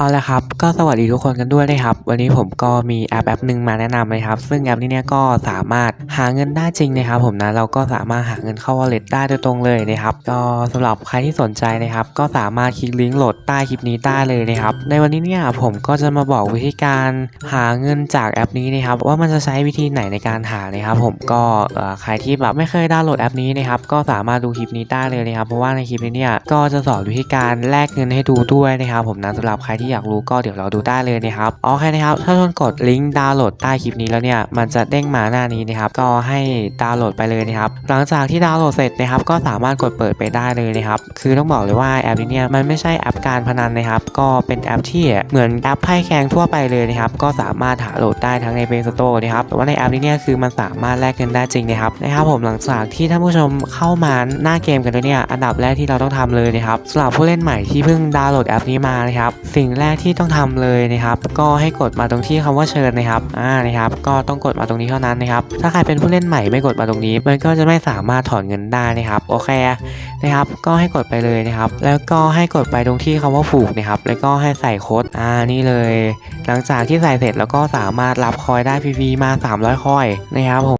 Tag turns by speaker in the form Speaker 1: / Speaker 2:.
Speaker 1: เอาละครับก็สวัสดีทุกคนกันด้วยนะครับ วันนี้ผมก็มีแอปแอปหนึ่งมาแนะนำนะครับ ซึ่งแอปนี้เนี่ยก็สามารถหาเงินได้จริงนะครับ ผมนะเราก็สามารถหาเงินเข้า wallet ได้โดยตรงเลยนะครับ ก็สำหรับใครที่สนใจนะครับ ก็สามารถคลิกลิงก์โหลดใต้คลิปนี้ได้เลยนะครับ ในวันนี้เนี่ยผมก็จะมาบอกวิธีการหาเงินจากแอปนี้นะครับ ว่ามันจะใช้วิธีไหนในการหานะครับ ผมก็เอ่อใครที่แบบไม่เคยดาวน์โหลดแอปนี้นะครับก็สามารถดูคลิปนี้ได้เลยนะครับ เพราะว่าในคลิปนี้เนี่ยก็จะสอนวิธีการแลกเงินให้ดูด้วยนะครับ ผมนะสำหรับใครที่อยากรู้ก็เดี๋ยวเราดูได้เลยนะครับโอเคนะครับ ถ้าทุกคนกดลิงก์ดาวน์โหลดใต้คลิปนี้แล้วเนี่ยมันจะเด้งมาหน้านี้นะครับก็ให้ดาวน์โหลดไปเลยนะครับหลังจากที่ดาวน์โหลดเสร็จนะครับก็สามารถกดเปิดไปได้เลยนะครับคือต้องบอกเลยว่าแอปนี้เนี่ยมันไม่ใช่แอปการพนันนะครับก็เป็นแอปที่เหมือนแอปไพ่แข่งทั่วไปเลยนะครับก็สามารถหาโหลดได้ทั้งใน Play Store นะครับแต่ว่าในแอปนี้เนี่ยคือมันสามารถแลกเงินได้จริงนะครับนะครับผมหลังจากที่ท่านผู้ชมเข้ามาหน้าเกมกันแล้วเนี่ยอันดับแรกที่เราต้องทำเลยนะครับสำหรับผู้เล่นใหม่ที่เพิ่งดาวน์โหลดแอปนี้มานะครับสิ่งแแรกที่ต้องทำเลยนะครับ ก็ให้กดมาตรงที่คำว่าเชิญนะครับอ่านะครับ ก็ต้องกดมาตรงนี้เท่านั้นนะครับ ถ้าใครเป็นผู้เล่นใหม่ไม่กดมาตรงนี้ มันก็จะไม่สามารถถอนเงินได้นะครับ โอเคนะครับ ก็ให้กดไปเลยนะครับ แล้วก็ให้กดไปตรงที่คำว่าผูกนะครับ แล้วก็ให้ใส่โค้ดอ่านี่เลย หลังจากที่ใส่เสร็จแล้วก็สามารถรับคอยได้ฟรีๆมา 300 คอยนะครับผม